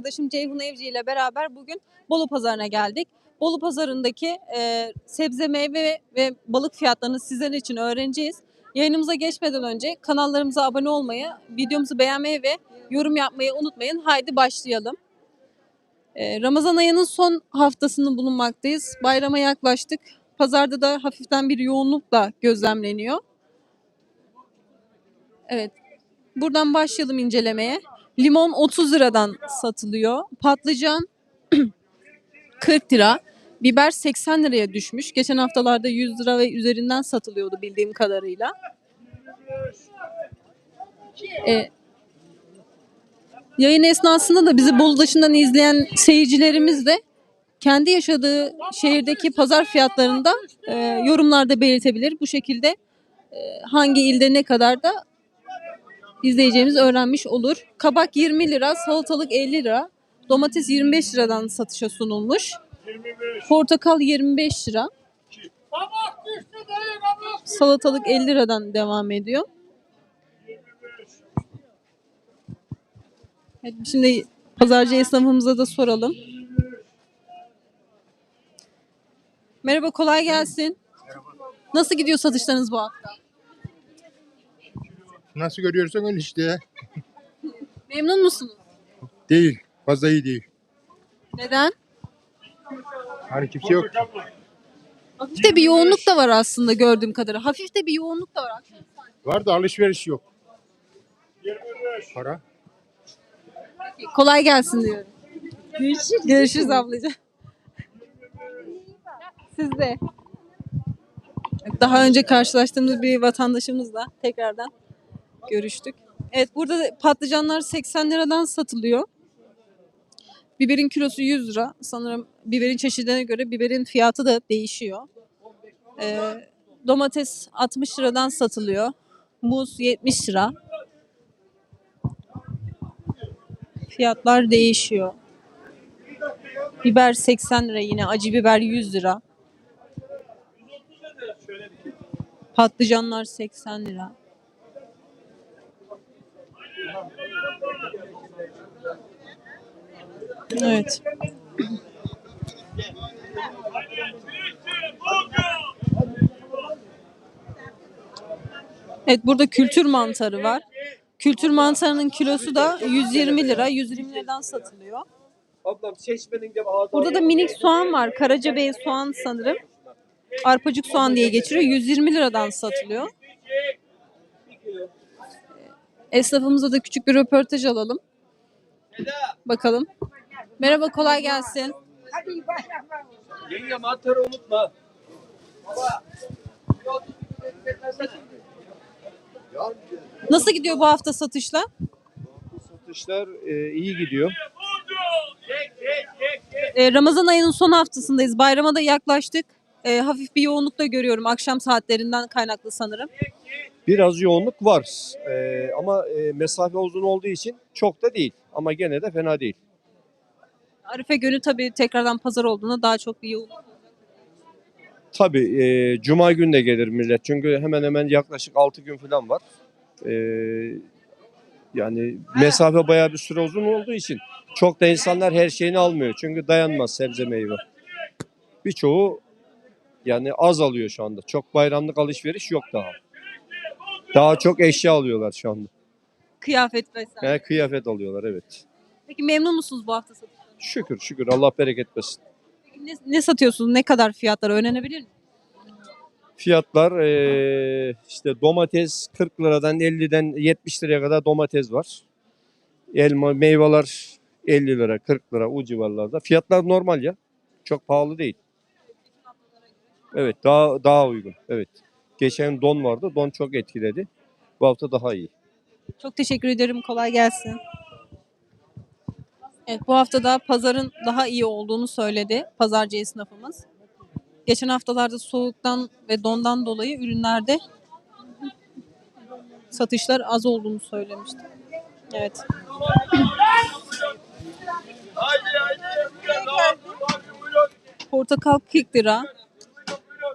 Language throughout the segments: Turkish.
arkadaşım Ceyhun Evci ile beraber bugün Bolu Pazarı'na geldik. Bolu Pazarı'ndaki e, sebze, meyve ve balık fiyatlarını sizler için öğreneceğiz. Yayınımıza geçmeden önce kanallarımıza abone olmayı, videomuzu beğenmeyi ve yorum yapmayı unutmayın. Haydi başlayalım. E, Ramazan ayının son haftasını bulunmaktayız. Bayrama yaklaştık. Pazarda da hafiften bir yoğunlukla gözlemleniyor. Evet. Buradan başlayalım incelemeye. Limon 30 liradan satılıyor. Patlıcan 40 lira. Biber 80 liraya düşmüş. Geçen haftalarda 100 lira ve üzerinden satılıyordu bildiğim kadarıyla. Ee, yayın esnasında da bizi Bolu dışından izleyen seyircilerimiz de kendi yaşadığı şehirdeki pazar fiyatlarında e, yorumlarda belirtebilir. Bu şekilde e, hangi ilde ne kadar da izleyeceğimiz öğrenmiş olur. Kabak 20 lira, salatalık 50 lira, domates 25 liradan satışa sunulmuş. Portakal 25 lira. Salatalık 50 liradan devam ediyor. Evet, şimdi pazarcı esnafımıza da soralım. Merhaba kolay gelsin. Nasıl gidiyor satışlarınız bu hafta? Nasıl görüyorsan öyle işte. Memnun musunuz? Değil. Fazla iyi değil. Neden? Hani kimse yok. Hafif de bir yoğunluk da var aslında gördüğüm kadarıyla. Hafif de bir yoğunluk da var. Var da alışveriş yok. Para. Kolay gelsin diyorum. Görüşürüz. Görüşürüz ablacığım. Siz de. Daha önce karşılaştığımız bir vatandaşımızla tekrardan görüştük. Evet burada da patlıcanlar 80 liradan satılıyor. Biberin kilosu 100 lira. Sanırım biberin çeşidine göre biberin fiyatı da değişiyor. Ee, domates 60 liradan satılıyor. Muz 70 lira. Fiyatlar değişiyor. Biber 80 lira yine acı biber 100 lira. Patlıcanlar 80 lira. Evet. Evet burada kültür mantarı var. Kültür mantarının kilosu da 120 lira. 120 liradan satılıyor. Ablam seçmenin de Burada da minik soğan var. Karacabey soğan sanırım. Arpacık soğan diye geçiriyor. 120 liradan satılıyor. Esnafımıza da küçük bir röportaj alalım. Bakalım. Merhaba kolay gelsin. Yenge mantarı unutma. Nasıl gidiyor bu hafta satışlar? Satışlar e, iyi gidiyor. Ee, Ramazan ayının son haftasındayız. Bayrama da yaklaştık. Ee, hafif bir yoğunluk da görüyorum akşam saatlerinden kaynaklı sanırım. Biraz yoğunluk var. E, ama e, mesafe uzun olduğu için çok da değil. Ama gene de fena değil. Arife günü tabii tekrardan pazar olduğunda daha çok bir yoğunluk. Tabii e, cuma günü de gelir millet. Çünkü hemen hemen yaklaşık 6 gün falan var. E, yani mesafe bayağı bir süre uzun olduğu için çok da insanlar her şeyini almıyor. Çünkü dayanmaz sebze meyve. Birçoğu yani az alıyor şu anda. Çok bayramlık alışveriş yok daha. Daha çok eşya alıyorlar şu anda. Kıyafet vesaire. Yani kıyafet alıyorlar evet. Peki memnun musunuz bu hafta satışlarından? Şükür şükür Allah bereket versin. Ne, ne satıyorsunuz? Ne kadar fiyatları öğrenebilir miyim? Fiyatlar eee, işte domates 40 liradan 50'den 70 liraya kadar domates var. Elma, meyveler 50 lira, 40 lira o civarlarda. Fiyatlar normal ya. Çok pahalı değil. Evet daha daha uygun. Evet. Geçen don vardı. Don çok etkiledi. Bu hafta daha iyi. Çok teşekkür ederim. Kolay gelsin. Evet bu hafta da pazarın daha iyi olduğunu söyledi pazarcı esnafımız. Geçen haftalarda soğuktan ve dondan dolayı ürünlerde satışlar az olduğunu söylemişti. Evet. Portakal 40 lira.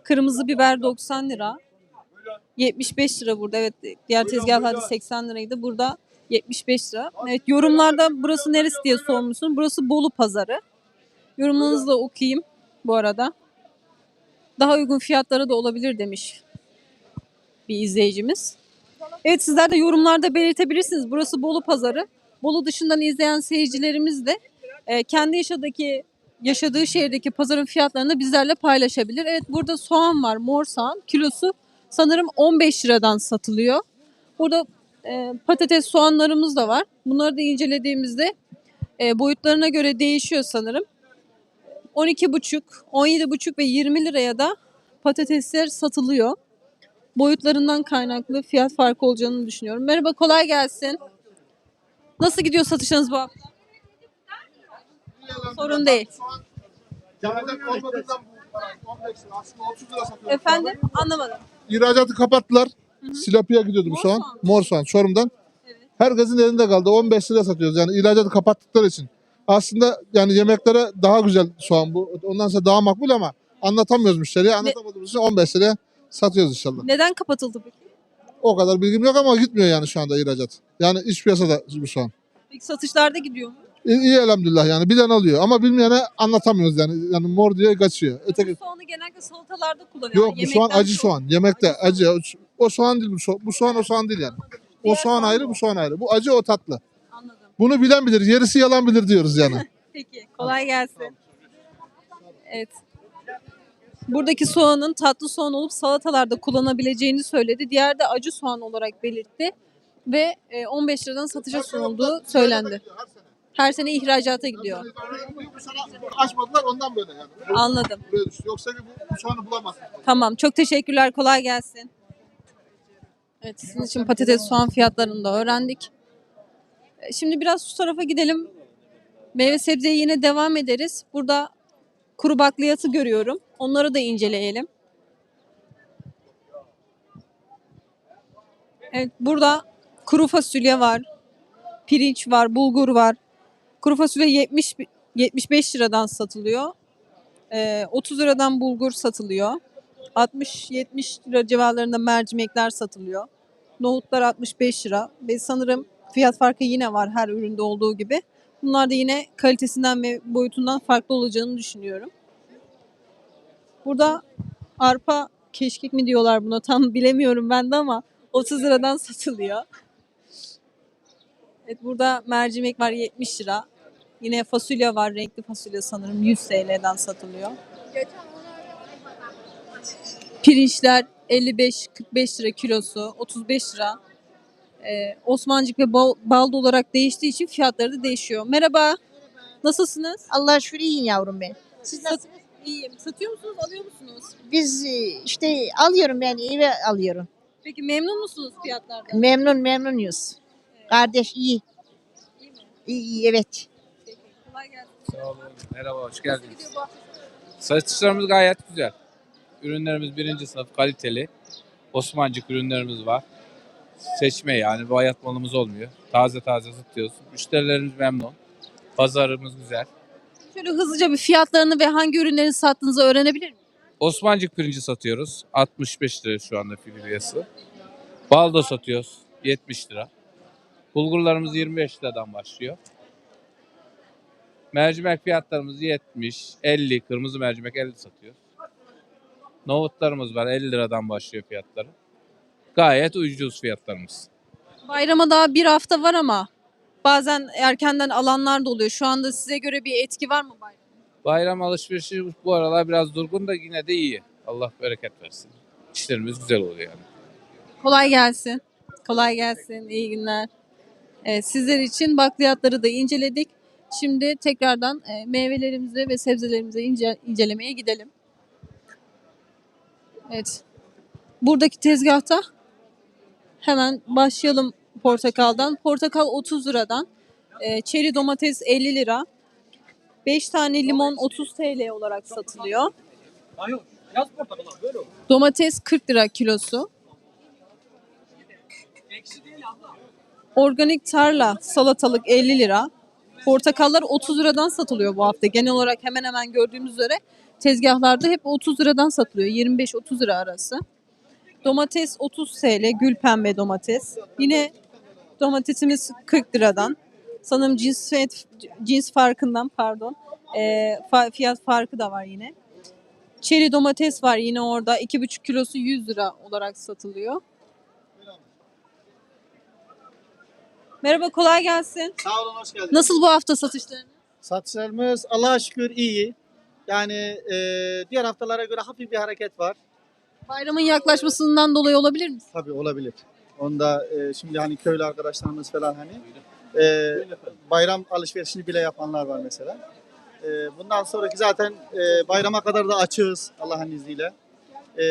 Kırmızı biber 90 lira. 75 lira burada. Evet diğer tezgahlarda 80 liraydı. Burada 75 lira. Evet yorumlarda burası neresi diye sormuşsun. Burası Bolu Pazarı. Yorumunuzu da okuyayım bu arada. Daha uygun fiyatlara da olabilir demiş bir izleyicimiz. Evet sizler de yorumlarda belirtebilirsiniz. Burası Bolu Pazarı. Bolu dışından izleyen seyircilerimiz de e, kendi yaşadaki yaşadığı şehirdeki pazarın fiyatlarını bizlerle paylaşabilir. Evet burada soğan var, mor soğan. Kilosu sanırım 15 liradan satılıyor. Burada e, patates soğanlarımız da var. Bunları da incelediğimizde e, boyutlarına göre değişiyor sanırım. 12,5, 17,5 ve 20 liraya da patatesler satılıyor. Boyutlarından kaynaklı fiyat farkı olacağını düşünüyorum. Merhaba kolay gelsin. Nasıl gidiyor satışınız bu hafta? Sorun değil. Camiden olmadığından bu 15 lira. Aslında 30 lira satıyoruz. Efendim anlamadım. İhracatı kapattılar. Silopi'ye gidiyordu bu Mor soğan. soğan. Mor soğan. Çorum'dan. Evet. Herkesin elinde kaldı. 15 lira satıyoruz. Yani ihracatı kapattıkları için. Aslında yani yemeklere daha güzel soğan bu. Ondan sonra daha makbul ama anlatamıyoruz müşteriye. Anlatamadığımız için 15 liraya satıyoruz inşallah. Neden kapatıldı peki? O kadar bilgim yok ama gitmiyor yani şu anda ihracat. Yani iç piyasada bu soğan. Peki satışlarda gidiyor mu? İyi, iyi elhamdülillah yani. Bilen alıyor ama bilmeyene anlatamıyoruz yani. Yani mor diye kaçıyor. Öteki soğanı genellikle salatalarda kullanıyorlar. Yok bu soğan acı soğan. Yemekte Acı acı. O soğan değil bu soğan. Bu soğan o soğan değil yani. O soğan ayrı bu soğan ayrı. Bu acı o tatlı. Anladım. Bunu bilen bilir. Gerisi yalan bilir diyoruz yani. Peki kolay gelsin. Evet. Buradaki soğanın tatlı soğan olup salatalarda kullanabileceğini söyledi. Diğer de acı soğan olarak belirtti. Ve e, 15 liradan satışa sunulduğu söylendi. Her sene ihracata gidiyor. Bu sene açmadılar ondan böyle yani. Anladım. Buraya düştü. Yoksa bu, bu soğanı bulamazsın. Tamam. Çok teşekkürler. Kolay gelsin. Evet sizin için patates soğan fiyatlarını da öğrendik. E, Şimdi biraz şu tarafa gidelim. Meyve sebzeye yine devam ederiz. Burada kuru bakliyatı görüyorum. Onları da inceleyelim. Evet burada kuru fasulye var. Pirinç var, bulgur var. Kuru fasulye 70 bi- 75 liradan satılıyor. Ee, 30 liradan bulgur satılıyor. 60-70 lira civarlarında mercimekler satılıyor. Nohutlar 65 lira ve sanırım fiyat farkı yine var her üründe olduğu gibi. Bunlar da yine kalitesinden ve boyutundan farklı olacağını düşünüyorum. Burada arpa keşkek mi diyorlar buna tam bilemiyorum ben de ama 30 liradan satılıyor. Evet burada mercimek var 70 lira. Yine fasulye var renkli fasulye sanırım 100 TL'den satılıyor. Pirinçler 55-45 lira kilosu, 35 lira. Ee, Osmancık ve bal, baldo olarak değiştiği için fiyatları da değişiyor. Merhaba. Nasılsınız? Allah şükür iyiyim yavrum ben. Siz Sat- nasılsınız? İyiyim. Satıyor musunuz, alıyor musunuz? Biz e, işte alıyorum ben eve alıyorum. Peki memnun musunuz fiyatlardan? Memnun memnunuyuz. Kardeş iyi. İyi mi? İyi, iyi evet. Peki. Kolay gelsin. Sağ olun. Merhaba, hoş geldiniz. Gidiyor bu hafta. Satışlarımız gayet güzel. Ürünlerimiz birinci sınıf kaliteli. Osmancık ürünlerimiz var. Seçme yani bayat malımız olmuyor. Taze taze satıyoruz. Müşterilerimiz memnun. Pazarımız güzel. Şöyle hızlıca bir fiyatlarını ve hangi ürünleri sattığınızı öğrenebilir miyim? Osmancık pirinci satıyoruz. 65 lira şu anda filyası. Baldo satıyoruz. 70 lira. Bulgurlarımız 25 liradan başlıyor. Mercimek fiyatlarımız 70, 50, kırmızı mercimek 50 satıyoruz. Nohutlarımız var 50 liradan başlıyor fiyatları. Gayet ucuz fiyatlarımız. Bayrama daha bir hafta var ama bazen erkenden alanlar da oluyor. Şu anda size göre bir etki var mı bayram? Bayram alışverişi bu aralar biraz durgun da yine de iyi. Allah bereket versin. İşlerimiz güzel oluyor yani. Kolay gelsin. Kolay gelsin. İyi günler. Evet, sizler için bakliyatları da inceledik. Şimdi tekrardan e, meyvelerimize ve sebzelerimize ince, incelemeye gidelim. Evet. Buradaki tezgahta hemen başlayalım portakaldan. Portakal 30 liradan. E, çeri domates 50 lira. 5 tane limon 30 TL olarak satılıyor. Domates 40 lira kilosu. Organik tarla salatalık 50 lira. Portakallar 30 liradan satılıyor bu hafta. Genel olarak hemen hemen gördüğümüz üzere tezgahlarda hep 30 liradan satılıyor. 25-30 lira arası. Domates 30 TL, gül pembe domates. Yine Domatesimiz 40 liradan. Sanırım cins cins farkından pardon. e, fiyat farkı da var yine. Çeri domates var yine orada. 2,5 kilosu 100 lira olarak satılıyor. Merhaba kolay gelsin. Sağ olun, hoş geldiniz. Nasıl bu hafta satışlarınız? Satışlarımız Allah'a şükür iyi. Yani e, diğer haftalara göre hafif bir hareket var. Bayramın yaklaşmasından dolayı olabilir mi? Tabii olabilir. Onda e, şimdi hani köylü arkadaşlarımız falan hani e, bayram alışverişini bile yapanlar var mesela. E, bundan sonraki zaten e, bayrama kadar da açığız Allah'ın izniyle. E,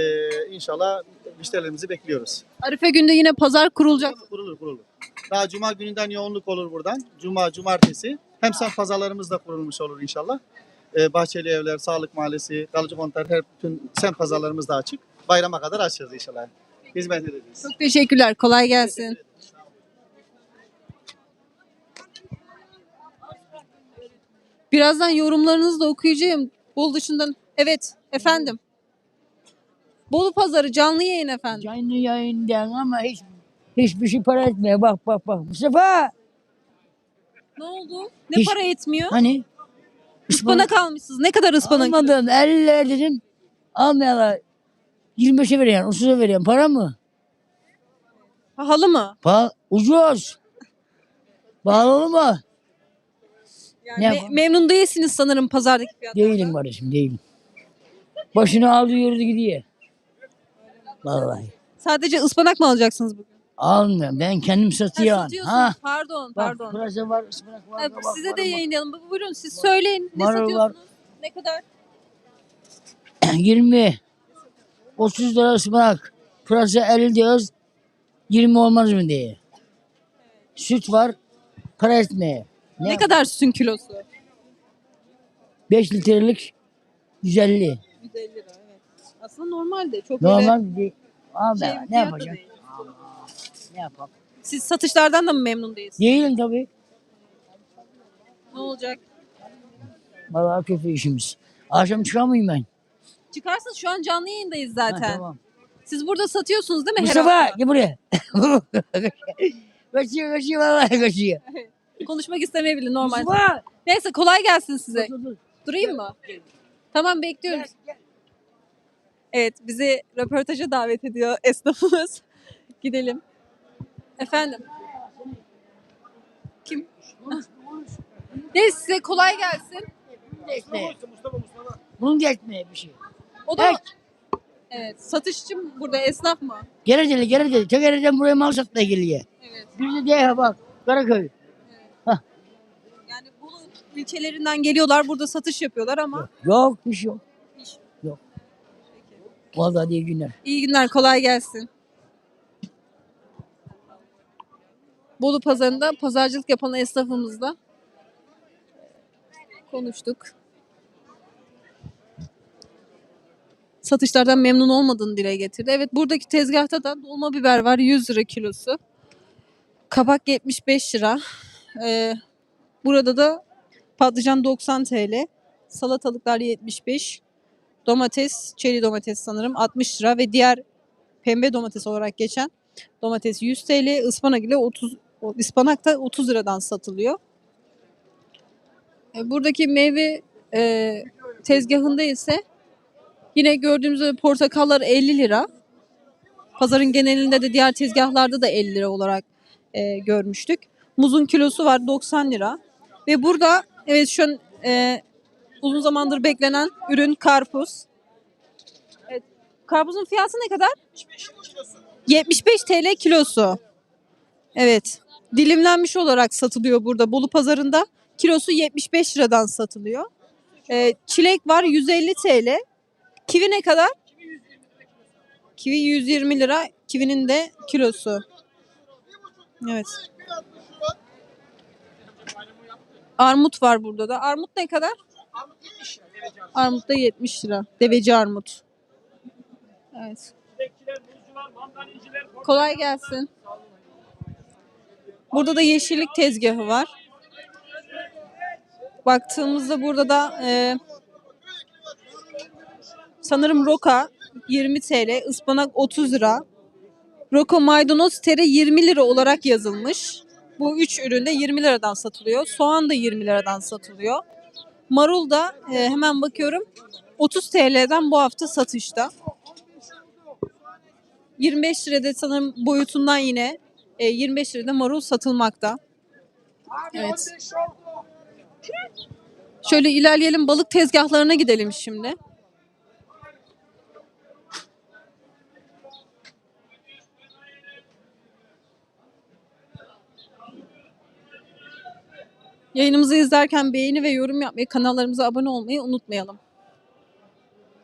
inşallah müşterilerimizi bekliyoruz. Arife günde yine pazar kurulacak. Kurulur kurulur. Daha cuma gününden yoğunluk olur buradan. Cuma, cumartesi. Hem sen pazarlarımız da kurulmuş olur inşallah. Ee, Bahçeli Evler, Sağlık Mahallesi, Kalıcı Kontar, her bütün semt pazarlarımız da açık. Bayrama kadar açacağız inşallah. Hizmet edeceğiz. Çok teşekkürler. Kolay gelsin. Birazdan yorumlarınızı da okuyacağım. Bol dışından. Evet efendim. Bolu Pazarı canlı yayın efendim. Canlı yayından ama hiç hiçbir şey para etmiyor. Bak bak bak. Mustafa Ne oldu? Ne Hiç- para etmiyor? hani Ispanak almışsınız. Ne kadar ıspanak? almadım 50 lira dedim. Almayalar. 25'e veriyorsun, 30'a veriyorsun. Para mı? Pahalı mı? Pa ucuz. Bağlı mı? Yani Ne me- yapalım? memnun değilsiniz sanırım pazardaki fiyatlardan. Değilim kardeşim değilim. Başını aldı yürüdü gidiyor. Vallahi. Sadece ıspanak mı alacaksınız bugün? Almıyorum. Ben kendim Ha, satıyorum. satıyorsunuz. Ha. Pardon, Bak pardon. pırasa var, ıspanak var. Ha, kabak size de yayınlayalım. Bu- Buyurun siz söyleyin. Ne Marul var. satıyorsunuz? Ne kadar? 20. 30 lira ıspanak. Pırasa 50 diyoruz. 20 olmaz mı diye. Süt var. Para etmeye. Ne, Ne, kadar sütün kilosu? 5 litrelik 150. 150 lira evet. Aslında normalde çok öyle Normal değil. Abi şey bir ne fiyat da yapacağım? değil. Ne yapalım? Siz satışlardan da mı memnun değilsiniz? Değilim tabii. Ne olacak? Vallahi kötü işimiz. Akşam çıkamayayım ben. Çıkarsınız şu an canlı yayındayız Ha, zaten. tamam. Siz burada satıyorsunuz değil mi her Mustafa hafta? gel buraya. kaçıyor kaçıyor vallahi kaçıyor. Konuşmak istemeyebilir normal. Mustafa. Neyse kolay gelsin size. Dur, dur. Durayım mı? Tamam bekliyoruz. Evet bizi röportaja davet ediyor esnafımız. Gidelim. Efendim. Kim? Neyse size kolay gelsin. Geçmeye. Bunun geçmeye bir şey. O da Evet. evet, satışçı mı burada esnaf mı? Gereceli gereceli. Tek yerden buraya mal satmaya geliyor. Evet. Bir de diye bak. Karaköy. Yani Bolu ilçelerinden geliyorlar burada satış yapıyorlar ama Yok bir şey yok. Yok. Peki. Vallahi iyi günler. İyi günler, kolay gelsin. Bolu pazarında pazarcılık yapan esnafımızla konuştuk. Satışlardan memnun olmadığını dile getirdi. Evet buradaki tezgahta da dolma biber var 100 lira kilosu. Kabak 75 lira. Ee, burada da patlıcan 90 TL. Salatalıklar 75. Domates, çeri domates sanırım 60 lira ve diğer pembe domates olarak geçen domates 100 TL, ıspanak ile 30 o ıspanak da 30 liradan satılıyor. E, Buradaki meyve e, tezgahında ise yine gördüğümüz gibi portakallar 50 lira. Pazarın genelinde de diğer tezgahlarda da 50 lira olarak e, görmüştük. Muzun kilosu var 90 lira. Ve burada evet şu an e, uzun zamandır beklenen ürün karpuz. Evet, karpuzun fiyatı ne kadar? 75 TL kilosu. Evet. Dilimlenmiş olarak satılıyor burada Bolu pazarında. Kilosu 75 liradan satılıyor. Ee, çilek var 150 TL. Kivi ne kadar? Kivi 120 lira. Kivinin de kilosu. Evet. Armut var burada da. Armut ne kadar? Armut da 70 lira. Deveci armut. Evet. Kolay gelsin. Burada da yeşillik tezgahı var. Baktığımızda burada da e, sanırım roka 20 TL, ıspanak 30 lira. Roko maydanoz tere 20 lira olarak yazılmış. Bu üç ürün de 20 liradan satılıyor. Soğan da 20 liradan satılıyor. Marul da e, hemen bakıyorum 30 TL'den bu hafta satışta. 25 lirada sanırım boyutundan yine e, 25 lirada marul satılmakta. Evet. Şöyle ilerleyelim balık tezgahlarına gidelim şimdi. Yayınımızı izlerken beğeni ve yorum yapmayı, kanallarımıza abone olmayı unutmayalım.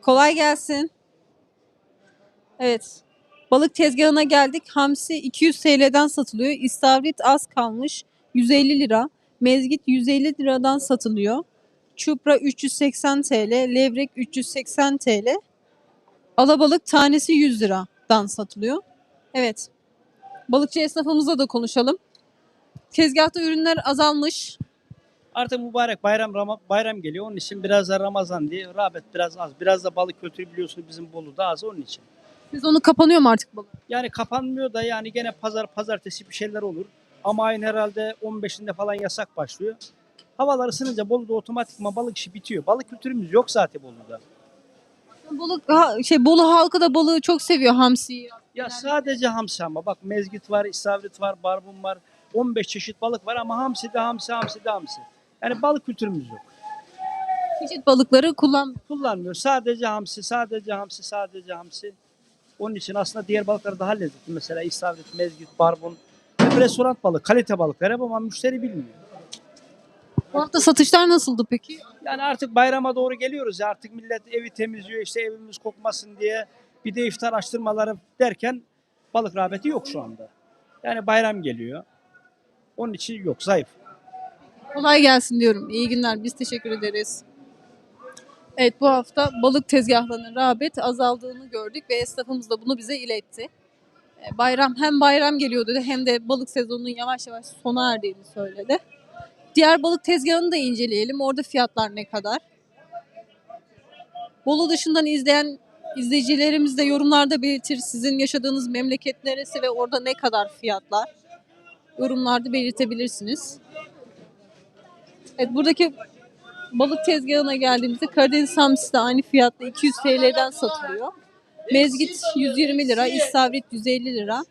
Kolay gelsin. Evet. Balık tezgahına geldik. Hamsi 200 TL'den satılıyor. İstavrit az kalmış. 150 lira. Mezgit 150 liradan satılıyor. Çupra 380 TL. Levrek 380 TL. Alabalık tanesi 100 liradan satılıyor. Evet. Balıkçı esnafımızla da konuşalım. Tezgahta ürünler azalmış. Artık mübarek bayram Rama- bayram geliyor. Onun için biraz da Ramazan diye rağbet biraz az. Biraz da balık kültürü biliyorsunuz bizim Bolu'da az onun için. Sezonu kapanıyor mu artık balık? Yani kapanmıyor da yani gene pazar pazartesi bir şeyler olur. Ama ayın herhalde 15'inde falan yasak başlıyor. Havalar ısınınca Bolu'da otomatikman balık işi bitiyor. Balık kültürümüz yok zaten Bolu'da. Balık ha, şey Bolu halkı da balığı çok seviyor hamsiyi. Ya sadece hamsi ama bak mezgit var, istavrit var, barbun var. 15 çeşit balık var ama hamsi de hamsi, hamsi de hamsi. Yani balık kültürümüz yok. Çeşit balıkları kullan. kullanmıyor. Sadece hamsi, sadece hamsi, sadece hamsi. Onun için aslında diğer balıklar daha lezzetli. Mesela istavrit, mezgit, barbun. Hep restoran balık, kalite balıklar hep ama müşteri bilmiyor. Bu hafta satışlar nasıldı peki? Yani artık bayrama doğru geliyoruz ya artık millet evi temizliyor işte evimiz kokmasın diye bir de iftar açtırmaları derken balık rağbeti yok şu anda. Yani bayram geliyor. Onun için yok zayıf. Kolay gelsin diyorum. İyi günler. Biz teşekkür ederiz. Evet bu hafta balık tezgahlarının rağbet azaldığını gördük ve esnafımız da bunu bize iletti. E, Bayram hem bayram geliyor dedi hem de balık sezonunun yavaş yavaş sona erdiğini söyledi. Diğer balık tezgahını da inceleyelim. Orada fiyatlar ne kadar? Bolu dışından izleyen izleyicilerimiz de yorumlarda belirtir. Sizin yaşadığınız memleket neresi ve orada ne kadar fiyatlar? Yorumlarda belirtebilirsiniz. Evet buradaki balık tezgahına geldiğimizde Karadeniz hamsi de aynı fiyatla 200 TL'den satılıyor. Mezgit 120 lira, istavrit 150 lira.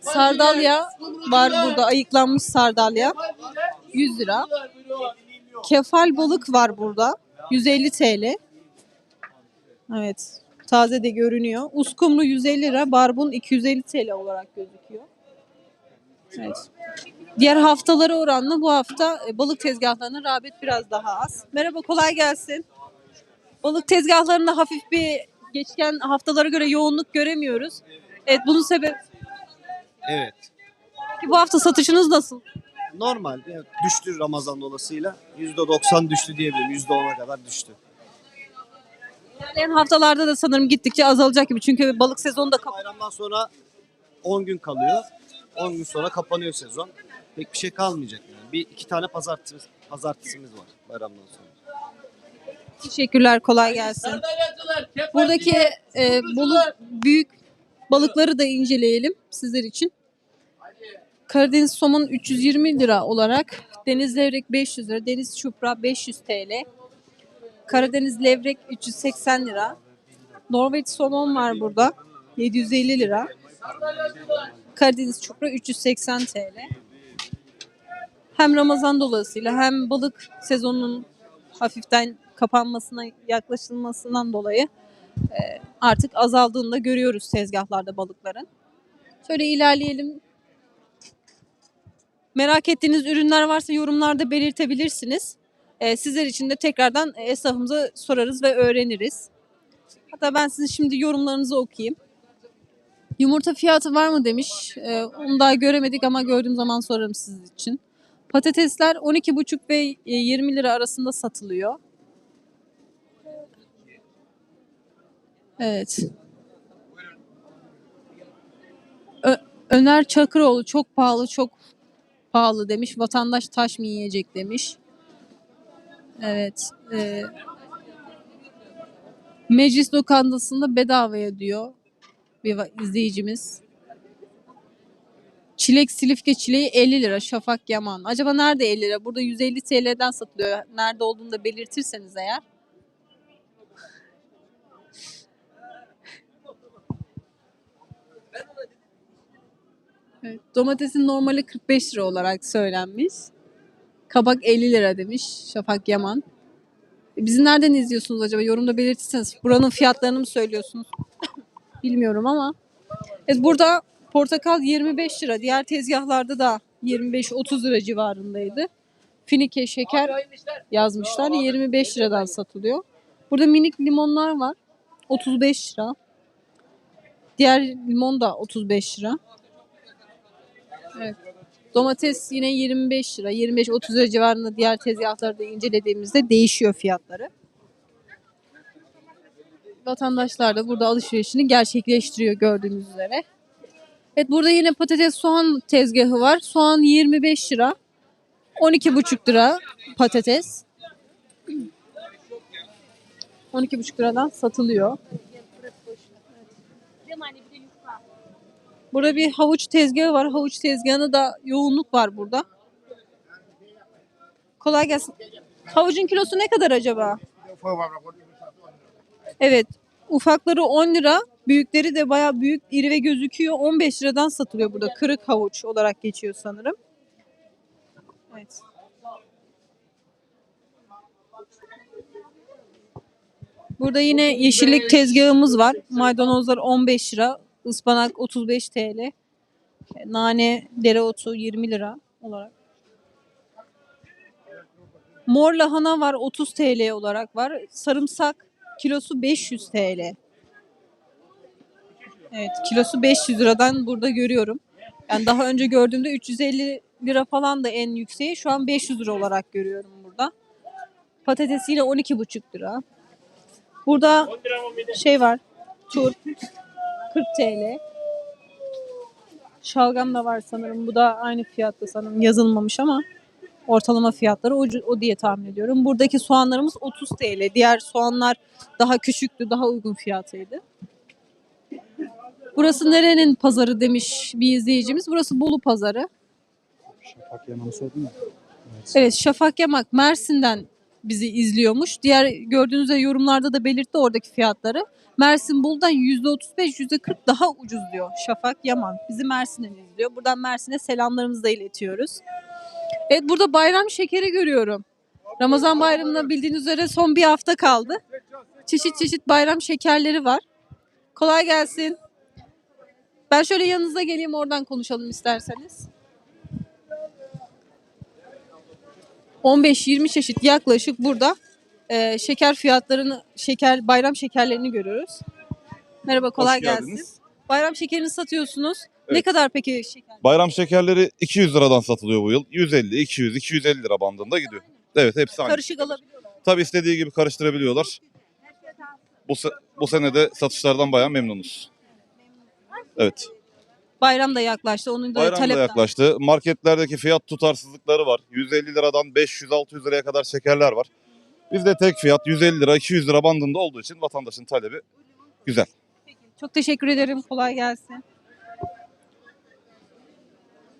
Sardalya var burada ayıklanmış sardalya 100 lira. Kefal balık var burada 150 TL. Evet taze de görünüyor. Uskumru 150 lira, barbun 250 TL olarak gözüküyor. Evet. Diğer haftalara oranla bu hafta e, balık tezgahlarına rağbet biraz daha az. Merhaba kolay gelsin. Balık tezgahlarında hafif bir geçken haftalara göre yoğunluk göremiyoruz. Evet bunun sebebi Evet. Peki bu hafta satışınız nasıl? Normal. Evet, düştü Ramazan dolasıyla. %90 düştü diyebilirim. %10'a kadar düştü. İlerleyen haftalarda da sanırım gittikçe azalacak gibi. Çünkü balık sezonu da kapanıyor. Bayramdan sonra 10 gün kalıyor. 10 gün sonra kapanıyor sezon. Pek bir şey kalmayacak yani. Bir iki tane pazartesi, pazartesimiz var bayramdan sonra. Teşekkürler kolay gelsin. Buradaki e, Bolu büyük balıkları da inceleyelim sizler için. Karadeniz somon 320 lira olarak deniz levrek 500 lira, deniz çupra 500 TL. Karadeniz levrek 380 lira. Norveç somon var burada 750 lira. Karadeniz çupra 380 TL. Hem Ramazan dolayısıyla hem balık sezonunun hafiften kapanmasına yaklaşılmasından dolayı e, artık azaldığını da görüyoruz tezgahlarda balıkların. Şöyle ilerleyelim. Merak ettiğiniz ürünler varsa yorumlarda belirtebilirsiniz. E, sizler için de tekrardan esnafımıza sorarız ve öğreniriz. Hatta ben sizin şimdi yorumlarınızı okuyayım. Yumurta fiyatı var mı demiş. E, onu daha göremedik ama gördüğüm zaman sorarım sizin için. Patatesler 12,5 ve e, 20 lira arasında satılıyor. Evet. Ö- Öner Çakıroğlu çok pahalı çok pahalı demiş. Vatandaş taş mı yiyecek demiş. Evet. e, meclis lokantasında bedavaya diyor bir izleyicimiz. Çilek silifke çileği 50 lira. Şafak yaman. Acaba nerede 50 lira? Burada 150 TL'den satılıyor. Nerede olduğunu da belirtirseniz eğer. Evet, domatesin normali 45 lira olarak söylenmiş. Kabak 50 lira demiş Şafak Yaman. E, Bizi nereden izliyorsunuz acaba? Yorumda belirtirseniz. Buranın fiyatlarını mı söylüyorsunuz? Bilmiyorum ama. Evet, burada portakal 25 lira. Diğer tezgahlarda da 25-30 lira civarındaydı. Finike şeker yazmışlar. 25 liradan satılıyor. Burada minik limonlar var. 35 lira. Diğer limon da 35 lira. Evet. Domates yine 25 lira. 25-30 lira civarında diğer tezgahlarda incelediğimizde değişiyor fiyatları. Vatandaşlar da burada alışverişini gerçekleştiriyor gördüğünüz üzere. Evet burada yine patates soğan tezgahı var. Soğan 25 lira. 12,5 lira patates. 12,5 liradan satılıyor. Burada bir havuç tezgahı var. Havuç tezgahında da yoğunluk var burada. Kolay gelsin. Havucun kilosu ne kadar acaba? Evet. Ufakları 10 lira. Büyükleri de bayağı büyük, iri ve gözüküyor. 15 liradan satılıyor burada. Kırık havuç olarak geçiyor sanırım. Evet. Burada yine yeşillik tezgahımız var. Maydanozlar 15 lira. ıspanak 35 TL. Nane, dereotu 20 lira olarak. Mor lahana var 30 TL olarak var. Sarımsak kilosu 500 TL. Evet kilosu 500 liradan burada görüyorum. Yani daha önce gördüğümde 350 lira falan da en yükseği. Şu an 500 lira olarak görüyorum burada. Patates yine 12,5 lira. Burada şey var. Turp 40 TL. Şalgam da var sanırım. Bu da aynı fiyatta sanırım. Yazılmamış ama ortalama fiyatları o, o diye tahmin ediyorum. Buradaki soğanlarımız 30 TL. Diğer soğanlar daha küçüktü, daha uygun fiyatıydı. Burası nerenin pazarı demiş bir izleyicimiz. Burası Bolu pazarı. Şafak Yaman'ı sordun ya. Evet Şafak Yamak Mersin'den bizi izliyormuş. Diğer gördüğünüz üzere yorumlarda da belirtti oradaki fiyatları. Mersin Bolu'dan %35, %40 daha ucuz diyor Şafak Yaman. Bizi Mersin'den izliyor. Buradan Mersin'e selamlarımızı da iletiyoruz. Evet burada bayram şekeri görüyorum. Ramazan bayramına bildiğiniz üzere son bir hafta kaldı. Çeşit çeşit bayram şekerleri var. Kolay gelsin. Ben şöyle yanınıza geleyim oradan konuşalım isterseniz. 15-20 çeşit yaklaşık burada e, şeker fiyatlarını, şeker bayram şekerlerini görüyoruz. Merhaba kolay Hoş gelsin. geldiniz. Bayram şekerini satıyorsunuz. Ne Evet. kadar peki şeker? Bayram şekerleri 200 liradan satılıyor bu yıl. 150, 200, 250 lira bandında gidiyor. Evet hepsi aynı. Karışık alabiliyorlar. Tabii istediği gibi karıştırabiliyorlar. Bu, se- bu sene de satışlardan bayağı memnunuz. Evet. Bayram da yaklaştı. Onun da Bayram da talep yaklaştı. Marketlerdeki fiyat tutarsızlıkları var. 150 liradan 500-600 liraya kadar şekerler var. Bizde tek fiyat 150 lira, 200 lira bandında olduğu için vatandaşın talebi güzel. Çok teşekkür ederim. Kolay gelsin.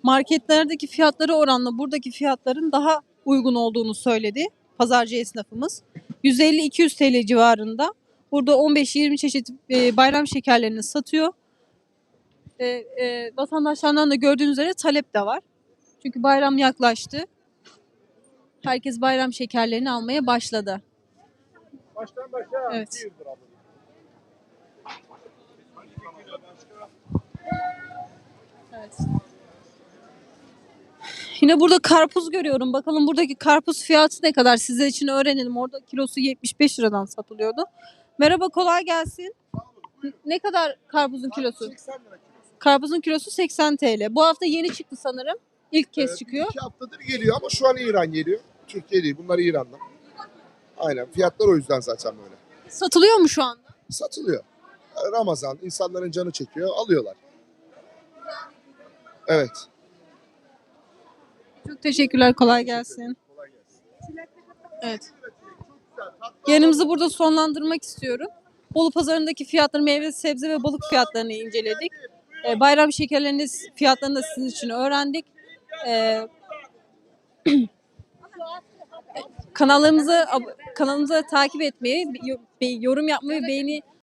Marketlerdeki fiyatları oranla buradaki fiyatların daha uygun olduğunu söyledi pazarcı esnafımız. 150-200 TL civarında. Burada 15-20 çeşit e, bayram şekerlerini satıyor. E, e, vatandaşlardan da gördüğünüz üzere talep de var. Çünkü bayram yaklaştı. Herkes bayram şekerlerini almaya başladı. Evet. Evet. Yine burada karpuz görüyorum. Bakalım buradaki karpuz fiyatı ne kadar? Sizler için öğrenelim. Orada kilosu 75 liradan satılıyordu. Merhaba kolay gelsin. Ne kadar karpuzun kilosu? Karpuzun kilosu 80 TL. Bu hafta yeni çıktı sanırım. İlk kez çıkıyor. İki haftadır geliyor ama şu an İran geliyor. Türkiye değil. Bunlar İran'dan. Aynen. Fiyatlar o yüzden zaten böyle. Satılıyor mu şu anda? Satılıyor. Ramazan. insanların canı çekiyor. Alıyorlar. Evet. Çok teşekkürler. Kolay gelsin. Evet. Yayınımızı burada sonlandırmak istiyorum. Bolu pazarındaki fiyatları, meyve, sebze ve balık fiyatlarını inceledik. E, bayram şekerleriniz fiyatlarını da sizin için öğrendik. E, kanallarımızı ab- kanalımıza takip etmeyi, yorum yapmayı, beğeni